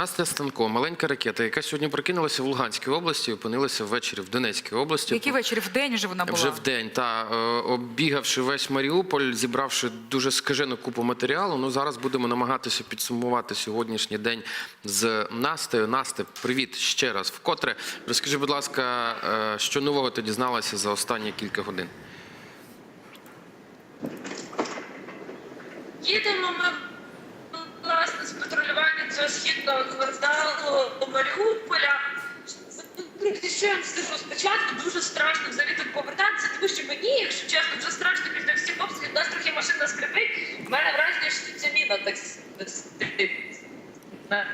Настя Станко, маленька ракета, яка сьогодні прокинулася в Луганській області, і опинилася ввечері в Донецькій області. Який вечір в день вже вона була? Вже в день, та е, оббігавши весь Маріуполь, зібравши дуже скажену купу матеріалу. Ну зараз будемо намагатися підсумувати сьогоднішній день з Настею. Насте, привіт ще раз. Вкотре розкажи, будь ласка, е, що нового ти дізналася за останні кілька годин? Їдемо ми цього кварталу Маріуполя. Вам скажу, спочатку дуже страшно взагалі тут повертатися, тому що мені, якщо чесно, вже страшно після всіх обстрілів, у нас трохи машина скрипить. У мене враження, що ця міна так.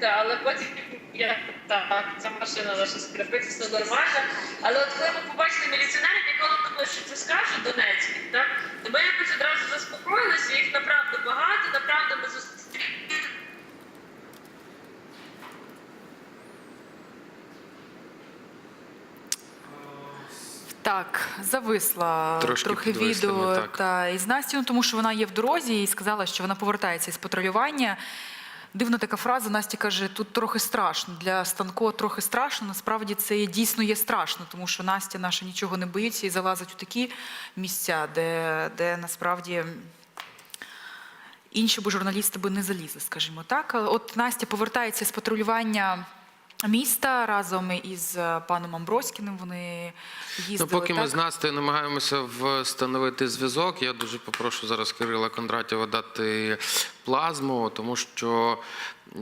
Але потім я так, ця машина наша скрипить, все нормально. Але от коли ми побачили міліціонерів, ніколи не думали, що це скажуть Донецький, так? То ми якось одразу заспокоїлися, їх направду багато, направду ми зустріли. Так, зависла Трошки трохи відео ну, так. та із Настю, тому що вона є в дорозі і сказала, що вона повертається із патрулювання. Дивна така фраза. Настя каже, тут трохи страшно. Для Станко трохи страшно. Насправді це дійсно є страшно, тому що Настя наша нічого не боїться і залазить у такі місця, де, де насправді. Інші б журналісти би не залізли, скажімо так. От Настя повертається з патрулювання міста разом із е, паном Амброськіним. Вони їздили. Ну, поки ми так? з Настею намагаємося встановити зв'язок, я дуже попрошу зараз Кирила Кондратєва дати плазму, тому що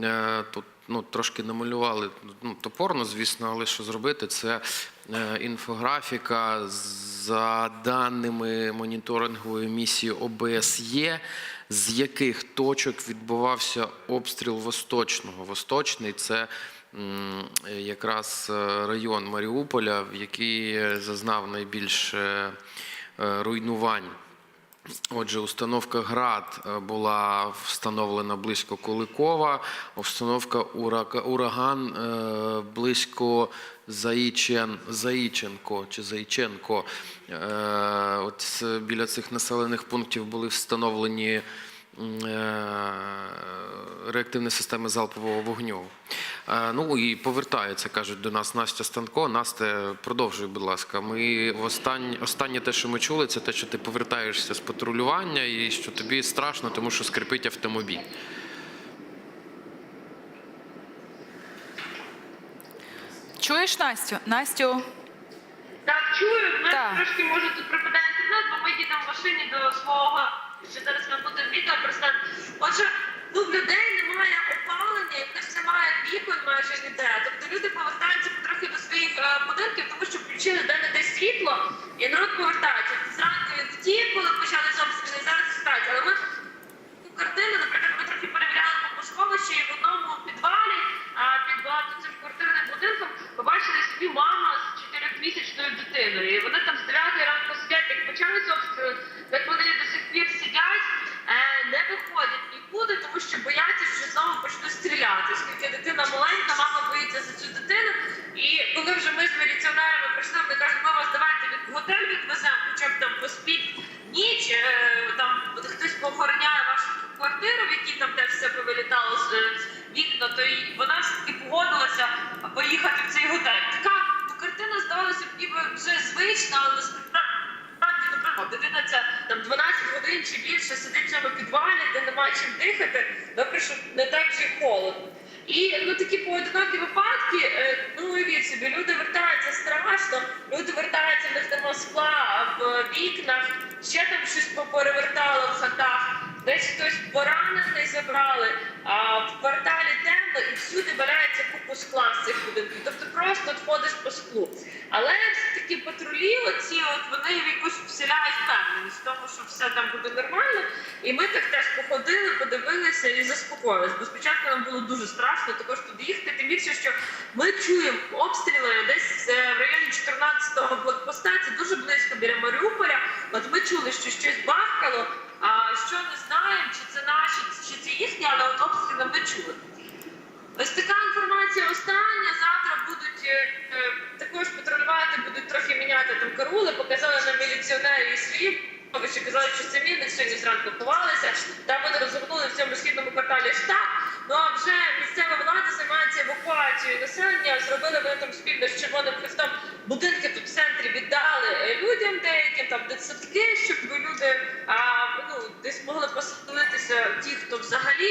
е, тут ну, трошки намалювали ну, топорно, звісно, але що зробити? Це е, інфографіка за даними моніторингової місії ОБСЄ, з яких точок відбувався обстріл Восточного. Восточний це якраз е, район Маріуполя, в який зазнав найбільше е, руйнувань. Отже, установка ГРАД е, була встановлена близько Куликова, установка Ураган е, близько Заїчен, Заїченко чи Заїченко. Е, От біля цих населених пунктів були встановлені е, реактивні системи залпового вогню. Ну і повертається, кажуть до нас Настя Станко. Настя, продовжуй, будь ласка. Ми останнє, останнє те, що ми чули, це те, що ти повертаєшся з патрулювання і що тобі страшно, тому що скрипить автомобіль. Чуєш Настю? Настю, Так, чую, в мене Так. трошки може тут пропадає інтернет, бо ми їдемо в машині до свого, що зараз ми будемо відео представити. Отже, ну в людей б ніч, е, там хтось поохороняє вашу квартиру, в якій там теж все повилітало з вікна, то і вона ж таки погодилася поїхати в цей готель. Така ну, картина здавалося б ніби вже звична, але насправді ну, дитина ця там 12 годин чи більше сидить в цьому підвалі, де немає чим дихати, добре, що не так вже холодно. І ну такі поодинокі випадки, е, ну уявіть собі, люди вертаються страшно, люди вертаються, скла в вікнах, ще там щось поперевертало в хатах, десь хтось поранений забрали, а в кварталі темно і всюди валяється купу скла з цих будинків. Тобто просто ходиш по склу. Але такі патрулі, оці от вони в якусь вселяють впевненість в тому, що все там буде нормально. І ми так теж походили, подивилися і заспокоїлися. Бо спочатку нам було дуже страшно також туди їхати. Тим більше, що ми чуємо обстріли десь е, в районі 14-го блокпоста. Це дуже близько біля Маріуполя. От ми чули, що щось бахкало. А що не знаємо, чи це наші, чи це їхні, але от обстріли ми чули. Ось така будуть там карули. Показали нам міліціонерів і свої. що казали, що це не сьогодні зранку ховалися. Там вони розгорнули в цьому могли поселитися ті, хто взагалі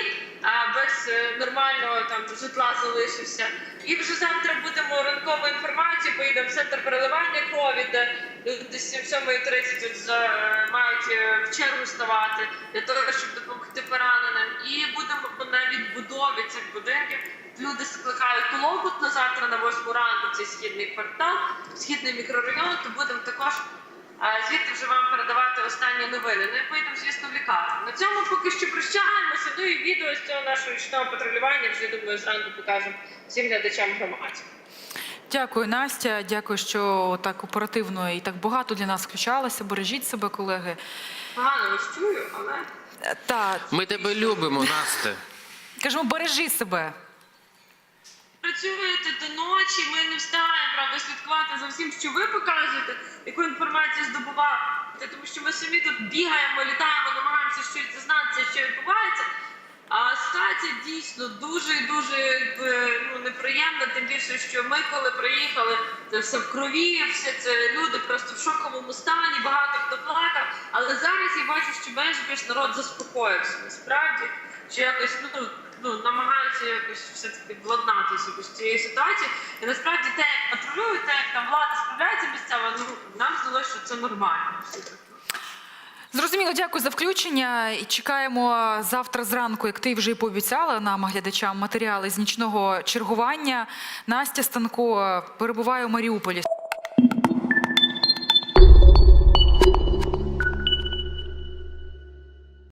без е, нормального там житла залишився. І вже завтра будемо ранкову інформацію. Поїдемо в центр переливання крові, де люди з 7.30 от мають е, в чергу ставати для того, щоб допомогти пораненим. І будемо на відбудові цих будинків. Люди скликають колобут на завтра на 8 ранку. Цей східний квартал, східний мікрорайон. То будемо також а, звідти вже вам передавати останні новини. Ну і поїдемо, звісно, в лікарню. На цьому поки що прощаємося. Ну і відео з цього нашого річного патрулювання вже думаю зранку покажемо всім глядачам громаді. Дякую, Настя. Дякую, що так оперативно і так багато для нас включалося. Бережіть себе, колеги. Погано вас чую, але Е, Та Ми тебе любимо, Насте. кажемо, бережи себе. працюєте до ночі. Ми не встигаємо правда слідкувати за всім, що ви показуєте, яку інформацію здобуваєте, тому що ми самі тут бігаємо, літаємо, намагаємося щось дізнатися, що відбувається. А ситуація дійсно дуже і дуже ну, неприємна, тим більше, що ми, коли приїхали, це все в крові, все це люди просто в шоковому стані, багато хто плакав. Але зараз я бачу, що менш більш народ заспокоївся. Насправді, що якось ну, ну намагаються якось все-таки владнатися з цієї ситуації. І насправді те, патрулюють, як там влада справляється місцева, ну нам здалося, що це нормально. Зрозуміло, дякую за включення. І чекаємо завтра зранку, як ти вже і пообіцяла нам глядачам матеріали з нічного чергування. Настя Станко перебуває у Маріуполі.